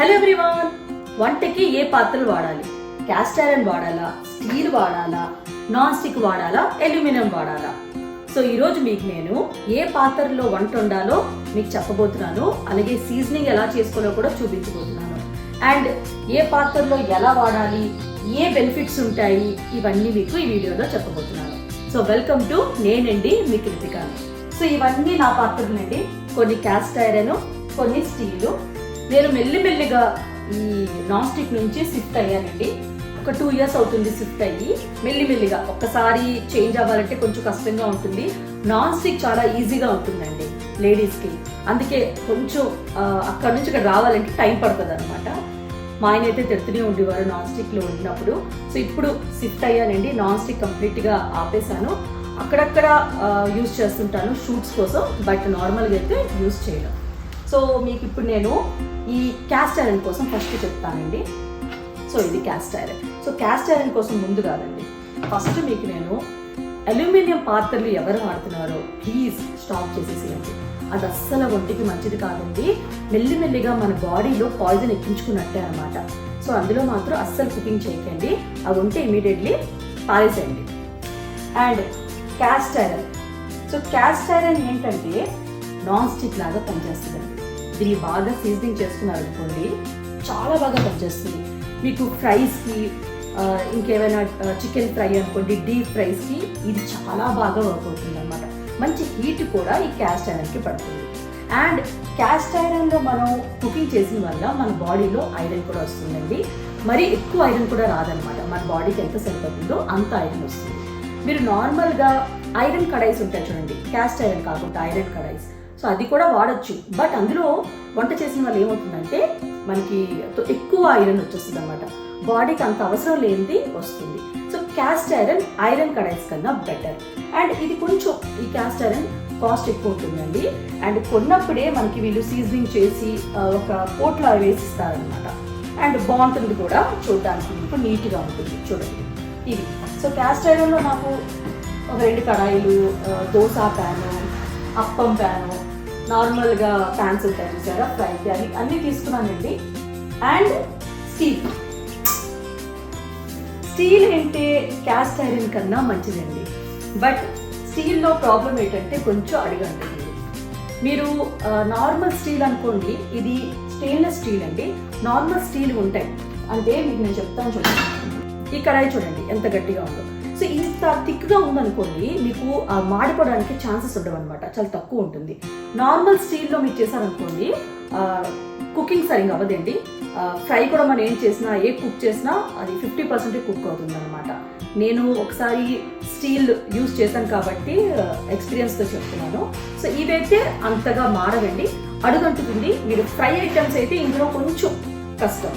Hello everyone వంటకి ఏ పాత్రలు వాడాలి? క్యాస్ట్ ఐరన్ వాడాలా? స్టీల్ వాడాలా? నాన్ స్టిక్ వాడాలా? అల్యూమినియం వాడాలా? సో ఈరోజు మీకు నేను ఏ పాత్రలో వంట వండాలో మీకు చెప్పబోతున్నాను. అలాగే సీజనింగ్ ఎలా చేసుకోవాలో కూడా చూపించబోతున్నాను. అండ్ ఏ పాత్రలో ఎలా వాడాలి? ఏ బెనిఫిట్స్ ఉంటాయి? ఇవన్నీ మీకు ఈ వీడియోలో చెప్పబోతున్నాను. సో వెల్కమ్ టు నేనండి మీ కృతికాని సో ఇవన్నీ నా పాత్రలండి కొన్ని క్యాస్ట్ ఐరన్ కొన్ని స్టీలు నేను మెల్లిమెల్లిగా ఈ నాన్ స్టిక్ నుంచి షిఫ్ట్ అయ్యానండి. ఒక టూ ఇయర్స్ అవుతుంది షిఫ్ట్ అయ్యి మెల్లిమెల్లిగా. ఒక్కసారి చేంజ్ అవ్వాలంటే కొంచెం కష్టంగా ఉంటుంది. నాన్ స్టిక్ చాలా ఈజీగా ఉంటుందండి లేడీస్కి. అందుకే కొంచెం అక్కడ నుంచి ఇక్కడ రావాలంటే టైం పడుతుంది అనమాట మా ఆయన అయితే తిడుతూనే ఉండేవారు నాన్ స్టిక్లో ఉండినప్పుడు సో ఇప్పుడు షిఫ్ట్ అయ్యానండి. నాన్ స్టిక్ కంప్లీట్గా ఆపేశాను. అక్కడక్కడ యూజ్ చేస్తుంటాను షూట్స్ కోసం. బట్ నార్మల్గా అయితే యూజ్ చేయడం సో మీకు ఇప్పుడు నేను ఈ క్యాస్ట్ ఐరన్ కోసం ఫస్ట్ చెప్తానండి. సో ఇది cast iron so cast iron కోసం ముందు కాదండి. ఫస్ట్ మీకు నేను అల్యూమినియం పాత్రలు ఎవరు వాడుతున్నారో ప్లీజ్ స్టాప్ చేసేసేయండి. అది అస్సలు ఒంటికి మంచిది కాదండి. మెల్లిమెల్లిగా మన బాడీలో పాయిజన్ ఎక్కించుకున్నట్టే అనమాట సో అందులో మాత్రం అస్సలు కుకింగ్ చేయకండి. అది ఉంటే immediately పారేసేయండి. And cast iron so cast iron ఏంటంటే నాన్ స్టిక్ లాగా పనిచేస్తుందండి. దీన్ని బాగా సీజనింగ్ చేసుకున్నారు అనుకోండి చాలా బాగా పనిచేస్తుంది. మీకు ఫ్రైస్కి ఇంకేమైనా చికెన్ ఫ్రై అనుకోండి డీప్ ఫ్రైస్కి ఇది చాలా బాగా వర్క్ అవుతుంది అనమాట మంచి హీట్ కూడా ఈ క్యాస్ట్ ఐరన్కి పడుతుంది. అండ్ క్యాస్ట్ ఐరన్లో మనం కుకింగ్ చేసిన వల్ల మన బాడీలో ఐరన్ కూడా వస్తుందండి. మరి ఎక్కువ ఐరన్ కూడా రాదనమాట మన బాడీకి ఎంత సరిపోతుందో అంత ఐరన్ వస్తుంది. మీరు నార్మల్గా ఐరన్ కడాయిస్ ఉంటాయి చూడండి. క్యాస్ట్ ఐరన్ కాకుండా ఐరన్ కడాయిస్. సో అది కూడా వాడచ్చు. బట్ అందులో వంట చేసిన వాళ్ళు ఏమవుతుందంటే మనకి ఎక్కువ ఐరన్ వచ్చేస్తుంది అనమాట బాడీకి అంత అవసరం లేనిది వస్తుంది. సో క్యాస్ట్ ఐరన్ ఐరన్ కడాయిస్ కన్నా బెటర్. అండ్ ఇది కొంచెం ఈ క్యాస్ట్ ఐరన్ కాస్ట్ ఎక్కువ ఉంటుందండి అండ్ కొన్నప్పుడే మనకి వీళ్ళు సీజనింగ్ చేసి ఒక పోట్లో వేసిస్తారనమాట అండ్ బాగుంటుంది కూడా చూడడానికి ఇప్పుడు నీట్గా ఉంటుంది చూడండి. ఇది. సో క్యాస్ట్ ఐరన్లో నాకు ఒక రెండు కడాయిలు దోశ ప్యాను అప్పం ప్యాను నార్మల్గా ఫ్యాన్స్ ఉంటాయి చూసారా? ఫ్రైకి అది అన్నీ తీసుకున్నానండి. And steel. స్టీల్ అంటే క్యాస్ట్ ఐరన్ కన్నా మంచిదండి. బట్ స్టీల్లో ప్రాబ్లం ఏంటంటే కొంచెం అడిగండి. మీరు నార్మల్ స్టీల్ అనుకోండి ఇది స్టెయిన్లెస్ స్టీల్ అండి. నార్మల్ స్టీల్ ఉంటాయి. అంటే మీకు నేను చెప్తాను చూడండి. ఈ కడాయి చూడండి ఎంత గట్టిగా ఉందో. ఇంత థిక్గా ఉందనుకోండి మీకు మాడిపోవడానికి ఛాన్సెస్ ఉండవు అనమాట చాలా తక్కువ ఉంటుంది. నార్మల్ స్టీల్లో మీరు చేశారనుకోండి కుకింగ్ సరిగ్గా అవ్వదండి. ఫ్రై కూడా మనం ఏం చేసినా ఏ కుక్ చేసినా అది ఫిఫ్టీ పర్సెంట్ కుక్ అవుతుంది అనమాట నేను ఒకసారి స్టీల్ యూజ్ చేశాను కాబట్టి ఎక్స్పీరియన్స్తో చెప్తున్నాను. సో ఇవైతే అంతగా మారవండి అడుగంటుతుంది మీరు ఫ్రై ఐటమ్స్ అయితే ఇందులో కొంచెం కష్టం.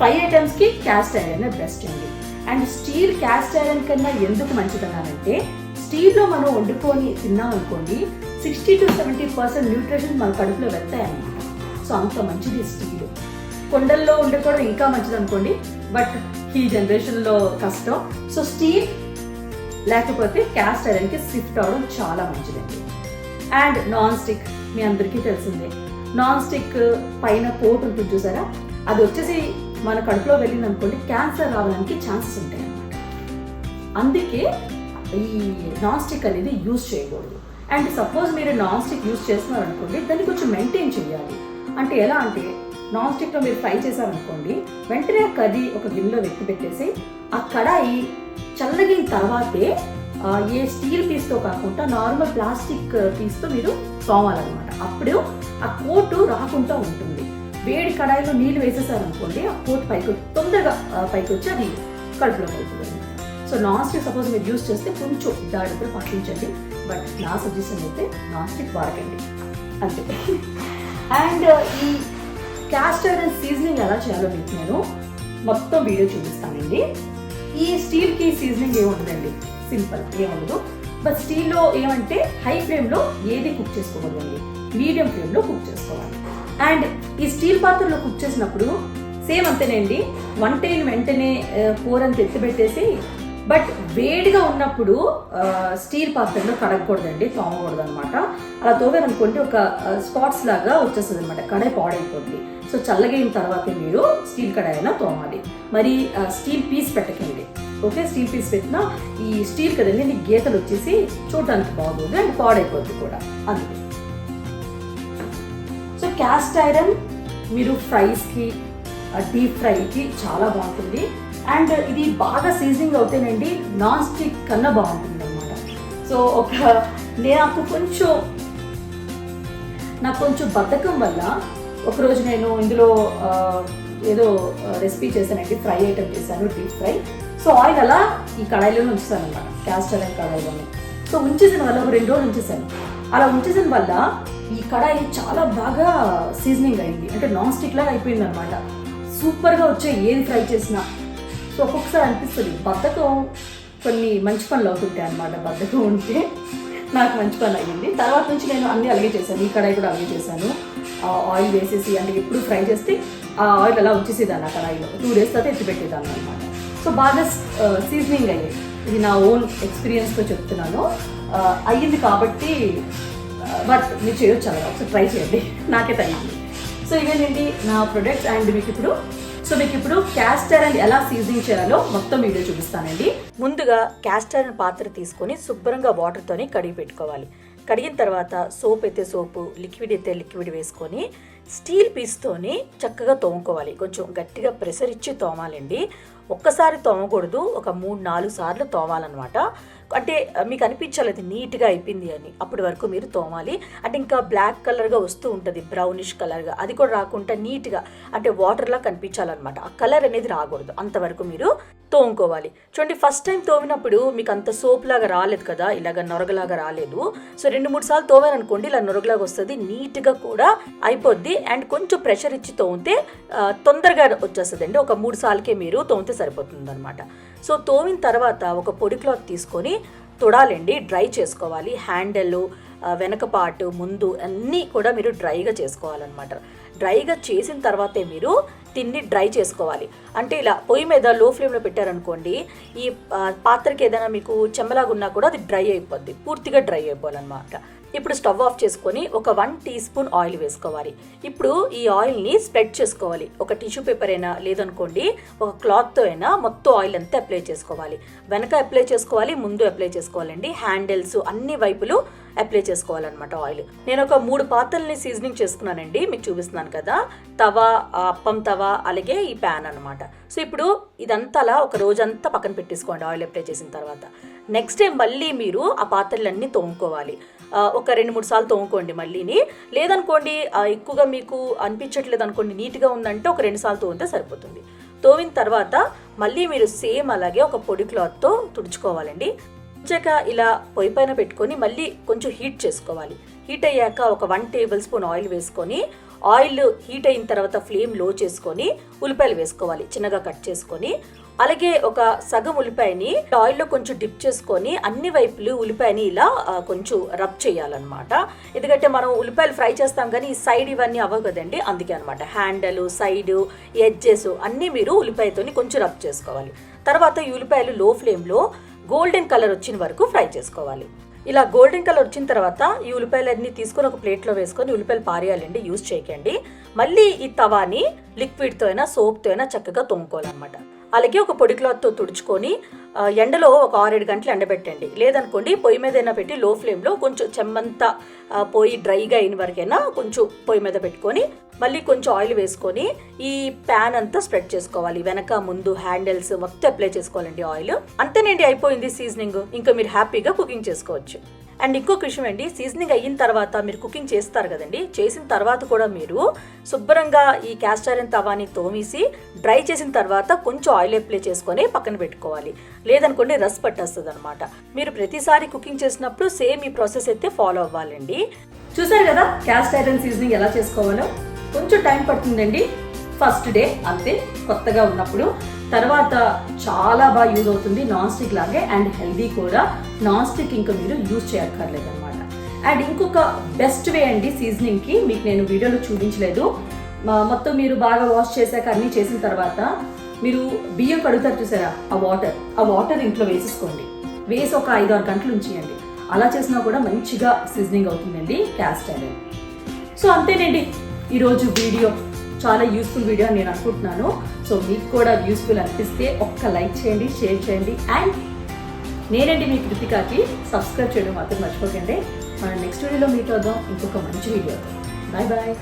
ఫ్రై ఐటమ్స్కి క్యాస్ట్ ఐరన్ బెస్ట్ అండి. అండ్ స్టీల్ క్యాస్ట్ ఐరన్ కన్నా ఎందుకు మంచిదన్నారంటే స్టీల్లో మనం వండుకొని తిన్నాం అనుకోండి sixty to seventy percent nutrition మన కడుపులో వెళ్తాయన్నమాట. సో అంత మంచిది స్టీల్. కొండల్లో వండుకోవడం ఇంకా మంచిది అనుకోండి బట్ ఈ జనరేషన్లో కష్టం. సో స్టీల్ లేకపోతే క్యాస్ట్ ఐరన్కి షిఫ్ట్ అవడం చాలా మంచిదండి. అండ్ నాన్ స్టిక్ మీ అందరికీ తెలిసిందే. నాన్ స్టిక్ పైన కోట్ ఉంటుంది చూసారా? అది వచ్చేసి మన కడుపులో వెళ్ళింది అనుకోండి క్యాన్సర్ రావడానికి ఛాన్సెస్ ఉంటాయి అన్నమాట. అందుకే ఈ నాన్ స్టిక్ అనేది యూజ్ చేయకూడదు. అండ్ సపోజ్ మీరు నాన్ స్టిక్ యూజ్ చేస్తున్నారు అనుకోండి దాన్ని కొంచెం మెయింటైన్ చేయాలి. అంటే ఎలా అంటే నాన్ స్టిక్లో మీరు ఫ్రై చేశారనుకోండి వెంటనే ఆ కర్రీ ఒక గిన్నెలో వెక్కి పెట్టేసి ఆ కడాయి చల్లగిన తర్వాతే ఏ స్టీల్ పీస్తో కాకుండా నార్మల్ ప్లాస్టిక్ పీస్తో మీరు తోమాలన్నమాట. అప్పుడు ఆ కోటు రాకుండా ఉంటుంది. వేడి కడాయిలో నీళ్ళు వేసేసారనుకోండి ఆ పూత పైకి తొందరగా పైకి వచ్చి అది కడుపులోకి వెళ్తుంది సో నాన్ స్టిక్ సపోజ్ మీరు యూస్ చేస్తే కొంచెం జాగ్రత్తగా పాటించండి బట్ నా సజెషన్ అయితే నాన్ స్టిక్ వాడకండి. అంతే. అండ్ ఈ క్యాస్ట్ ఐరన్ సీజనింగ్ ఎలా చేయాలో మీకు నేను మొత్తం వీడియో చూపిస్తానండి. ఈ స్టీల్కి సీజనింగ్ ఏముంటుందండి సింపుల్ ఏముండదు. బట్ స్టీల్లో ఏమంటే హై ఫ్లేమ్లో ఏది కుక్ చేసుకోకూడదండి? మీడియం ఫ్లేమ్లో కుక్ చేసుకోవాలి. అండ్ ఈ స్టీల్ పాత్రలో కుక్ చేసినప్పుడు సేమ్ అంతేనండి. వంట వెంటనే కూరని తెచ్చిపెట్టేసి బట్ వేడిగా ఉన్నప్పుడు స్టీల్ పాత్రలో కడగకూడదండి తోమకూడదు అనమాట అలా తోగారనుకోండి ఒక స్పాట్స్ లాగా వచ్చేస్తుంది అనమాట కడాయి పాడైపోతుంది సో చల్లగైన తర్వాతే మీరు స్టీల్ కడాయినా తోమాలి. మరి ఆ, స్టీల్ పీస్ పెట్టకండి. ఓకే స్టీల్ పీస్ పెట్టినా ఈ స్టీల్ కదండి గీతలు వచ్చేసి చూడటానికి బాగుంది అండ్ పాడైపోద్ది కూడా. అందుకే. క్యాస్ట్ ఐరన్ మీరు ఫ్రైస్కి డీప్ ఫ్రైకి చాలా బాగుంటుంది. అండ్ ఇది బాగా సీజనింగ్ అవుతేనండి నాన్ స్టిక్ కన్నా బాగుంటుంది అనమాట సో ఒక నాకు కొంచెం నాకు కొంచెం బద్ధకం వల్ల ఒకరోజు నేను ఇందులో ఏదో రెసిపీ చేశానండి ఫ్రై ఐటమ్ చేశాను డీప్ ఫ్రై సో ఆయిల్ అలా ఈ కడాయిలోనే ఉంచుతాను అనమాట క్యాస్ట్ ఐరన్ కడాయిలోనే. సో ఉంచేసిన వల్ల ఒక రెండు రోజులు ఉంచేసాను అలా ఉంచేసిన వల్ల ఈ కడాయి చాలా బాగా సీజనింగ్ అయింది. అంటే నాన్ స్టిక్ లాగా అయిపోయింది అనమాట సూపర్గా వచ్చే ఏది ఫ్రై చేసినా. సో ఒక్కొక్కసారి అనిపిస్తుంది బద్ధకం కొన్ని మంచి పనులు అవుతుంటాయి అనమాట బద్ధకం ఉంటే నాకు మంచి పని అయ్యింది. తర్వాత నుంచి నేను అన్నీ అలాగే చేశాను. ఈ కడాయి కూడా అలాగే చేశాను. ఆ ఆయిల్ వేసేసి అంటే ఎప్పుడు ఫ్రై చేస్తే ఆ ఆయిల్ అలా వచ్చేసేదాన్ని ఆ కడాయిలో. టూ డేస్ తర్వాత ఎత్తిపెట్టేదాన్ని అనమాట సో బాగా సీజనింగ్ అయ్యేది ఇది నా ఓన్ ఎక్స్పీరియన్స్తో చెప్తున్నాను. అయ్యింది కాబట్టి బట్ మీరు చేయొచ్చు అలా ఒకసారి ట్రై చేయండి. నాకే తగ్గింది సో ఇవేనండి నా ప్రొడక్ట్స్ అండ్ మీకు ఇప్పుడు సో మీకు ఇప్పుడు క్యాస్టర్ అండ్ ఎలా సీజనింగ్ చేయాలో మొత్తం వీడియో చూపిస్తానండి. ముందుగా క్యాస్టర్ పాత్ర తీసుకొని శుభ్రంగా వాటర్తోని కడిగి పెట్టుకోవాలి. కడిగిన తర్వాత సోప్ అయితే సోపు లిక్విడ్ అయితే లిక్విడ్ వేసుకొని స్టీల్ పీస్తోని చక్కగా తోముకోవాలి. కొంచెం గట్టిగా ప్రెషర్ ఇచ్చి తోమాలండి. ఒక్కసారి తోమకూడదు ఒక మూడు నాలుగు సార్లు తోమాలన్నమాట. అంటే మీకు అనిపించాలి అది నీట్గా అయిపోయింది అని. అప్పటి వరకు మీరు తోమాలి. అంటే ఇంకా బ్లాక్ కలర్గా వస్తూ ఉంటుంది బ్రౌనిష్ కలర్గా. అది కూడా రాకుండా నీట్గా అంటే వాటర్లా కనిపించాలన్నమాట. ఆ కలర్ అనేది రాకూడదు. అంతవరకు మీరు తోముకోవాలి. చూడండి ఫస్ట్ టైం తోమినప్పుడు మీకు అంత సోప్ లాగా రాలేదు కదా ఇలాగ నొరగలాగా రాలేదు. సో రెండు మూడు సార్లు తోమారనుకోండి ఇలా నొరగలాగా వస్తుంది నీట్గా కూడా అయిపోద్ది. అండ్ కొంచెం ప్రెషర్ ఇచ్చి తోమితే తొందరగా వచ్చేస్తుందండి. ఒక మూడు సార్లకే మీరు తోమితే సరిపోతుంది అనమాట సో తోమిన తర్వాత ఒక పొడి క్లాత్ తీసుకొని తొడాలండి డ్రై చేసుకోవాలి. హ్యాండిల్ వెనక పాటు ముందు అన్నీ కూడా మీరు డ్రైగా చేసుకోవాలన్నమాట. డ్రైగా చేసిన తర్వాతే మీరు తిన్ని డ్రై చేసుకోవాలి. అంటే ఇలా పొయ్యి మీద లో ఫ్లేమ్లో పెట్టారనుకోండి ఈ పాత్రకి ఏదైనా మీకు చెమ్మలాగా ఉన్నా కూడా అది డ్రై అయిపోద్ది. పూర్తిగా డ్రై అయిపోవాలన్నమాట. ఇప్పుడు స్టవ్ ఆఫ్ చేసుకొని ఒక వన్ టీ స్పూన్ ఆయిల్ వేసుకోవాలి. ఇప్పుడు ఈ ఆయిల్ని స్ప్రెడ్ చేసుకోవాలి. ఒక టిష్యూ పేపర్ అయినా లేదనుకోండి ఒక క్లాత్తో అయినా మొత్తం ఆయిల్ అంతా అప్లై చేసుకోవాలి. వెనక అప్లై చేసుకోవాలి ముందు అప్లై చేసుకోవాలండి. హ్యాండిల్స్ అన్ని వైపులు అప్లై చేసుకోవాలన్నమాట ఆయిల్. నేను ఒక మూడు పాత్రల్ని సీజనింగ్ చేసుకున్నానండి మీకు చూపిస్తున్నాను కదా. తవా అప్పం తవా అలాగే ఈ ప్యాన్ అనమాట సో ఇప్పుడు ఇదంతా అలా ఒక రోజంతా పక్కన పెట్టేసుకోండి ఆయిల్ అప్లై చేసిన తర్వాత. నెక్స్ట్ టైం మళ్ళీ మీరు ఆ పాత్రలన్నీ తోముకోవాలి. ఒక రెండు మూడు సార్లు తోముకోండి మళ్ళీని. లేదనుకోండి ఎక్కువగా మీకు అనిపించట్లేదు అనుకోండి నీట్గా ఉందంటే ఒక రెండు సార్లు తోమితే సరిపోతుంది. తోమిన తర్వాత మళ్ళీ మీరు సేమ్ అలాగే ఒక పొడి క్లాత్తో తుడుచుకోవాలండి. తుడిచాక ఇలా పొయ్యి పైన పెట్టుకొని మళ్ళీ కొంచెం హీట్ చేసుకోవాలి. హీట్ అయ్యాక ఒక వన్ టేబుల్ స్పూన్ ఆయిల్ వేసుకొని ఆయిల్ హీట్ అయిన తర్వాత ఫ్లేమ్లో చేసుకొని ఉల్లిపాయలు వేసుకోవాలి. చిన్నగా కట్ చేసుకొని అలాగే ఒక సగం ఉల్లిపాయని ఆయిల్లో కొంచెం డిప్ చేసుకొని అన్ని వైపులు ఉల్లిపాయని ఇలా కొంచెం రబ్ చేయాలన్నమాట. ఎందుకంటే మనం ఉల్లిపాయలు ఫ్రై చేస్తాం కానీ ఈ సైడ్ ఇవన్నీ అవ్వవు కదండి అందుకే అనమాట హ్యాండల్ సైడ్ ఎడ్జెస్ అన్నీ మీరు ఉల్లిపాయతోని కొంచెం రబ్ చేసుకోవాలి. తర్వాత ఈ ఉల్లిపాయలు లో ఫ్లేమ్లో గోల్డెన్ కలర్ వచ్చిన వరకు ఫ్రై చేసుకోవాలి. ఇలా గోల్డెన్ కలర్ వచ్చిన తర్వాత ఈ ఉల్లిపాయలన్నీ తీసుకొని ఒక ప్లేట్లో వేసుకొని ఉల్లిపాయలు పారేయాలండి యూజ్ చేయకండి. మళ్ళీ ఈ తవాని లిక్విడ్తో అయినా సోప్తో అయినా చక్కగా తోముకోవాలన్నమాట. అలాగే ఒక పొడి క్లాత్తో తుడుచుకొని ఎండలో ఒక ఆరేడు గంటలు ఎండబెట్టండి. లేదనుకోండి పొయ్యి మీద అయినా పెట్టి లో ఫ్లేమ్లో కొంచెం చెమ్మంతా పోయి పొయ్యి డ్రైగా అయిన వరకైనా కొంచెం పొయ్యి మీద పెట్టుకొని మళ్ళీ కొంచెం ఆయిల్ వేసుకొని ఈ ప్యాన్ అంతా స్ప్రెడ్ చేసుకోవాలి. వెనక ముందు హ్యాండిల్స్ మొత్తం అప్లై చేసుకోవాలండి ఆయిల్. అంతేనండి అయిపోయింది సీజనింగ్. ఇంకా మీరు హ్యాపీగా కుకింగ్ చేసుకోవచ్చు. అండ్ ఇంకొక విషయం అండి సీజనింగ్ అయిన తర్వాత మీరు కుకింగ్ చేస్తారు కదండి. చేసిన తర్వాత కూడా మీరు శుభ్రంగా ఈ క్యాస్ట్ ఐరన్ తవాని తోమేసి డ్రై చేసిన తర్వాత కొంచెం ఆయిల్ అప్లై చేసుకొని పక్కన పెట్టుకోవాలి. లేదనుకోండి రస్ పట్టేస్తుంది అనమాట మీరు ప్రతిసారి కుకింగ్ చేసినప్పుడు సేమ్ ఈ ప్రాసెస్ అయితే ఫాలో అవ్వాలండి. చూసారు కదా క్యాస్ట్ ఐరన్ సీజనింగ్ ఎలా చేసుకోవాలో? కొంచెం టైం పడుతుందండి. ఫస్ట్ డే అంతే కొత్తగా ఉన్నప్పుడు తర్వాత చాలా బాగా యూజ్ అవుతుంది నాన్ స్టిక్ లాగే అండ్ హెల్దీ కూడా. నాన్ స్టిక్ ఇంకా మీరు యూజ్ చేయక్కర్లేదు అనమాట అండ్ ఇంకొక బెస్ట్ వే అండి సీజనింగ్కి మీకు నేను వీడియోలో చూపించలేదు. మొత్తం మీరు బాగా వాష్ చేశాక అన్నీ చేసిన తర్వాత మీరు బియ్యం కడుగుతారు చూసారా? ఆ వాటర్ ఆ వాటర్ ఇంట్లో వేసేసుకోండి. వేసి ఒక ఐదు ఆరు గంటలు ఉంచేయండి. అలా చేసినా కూడా మంచిగా సీజనింగ్ అవుతుందండి క్యాస్ట్ అనేది. సో అంతేనండి. ఈరోజు వీడియో. చాలా యూస్ఫుల్ వీడియో నేను అనుకుంటున్నాను. సో మీకు కూడా యూస్ఫుల్ అనిపిస్తే ఒక్క లైక్ చేయండి షేర్ చేయండి. అండ్ నేనండి మీ కృతికాకి సబ్స్క్రైబ్ చేయడం మాత్రం మర్చిపోకండి. మనం నెక్స్ట్ వీడియోలో మీట్ అవుదాం. ఇంకొక మంచి వీడియో బాయ్ బాయ్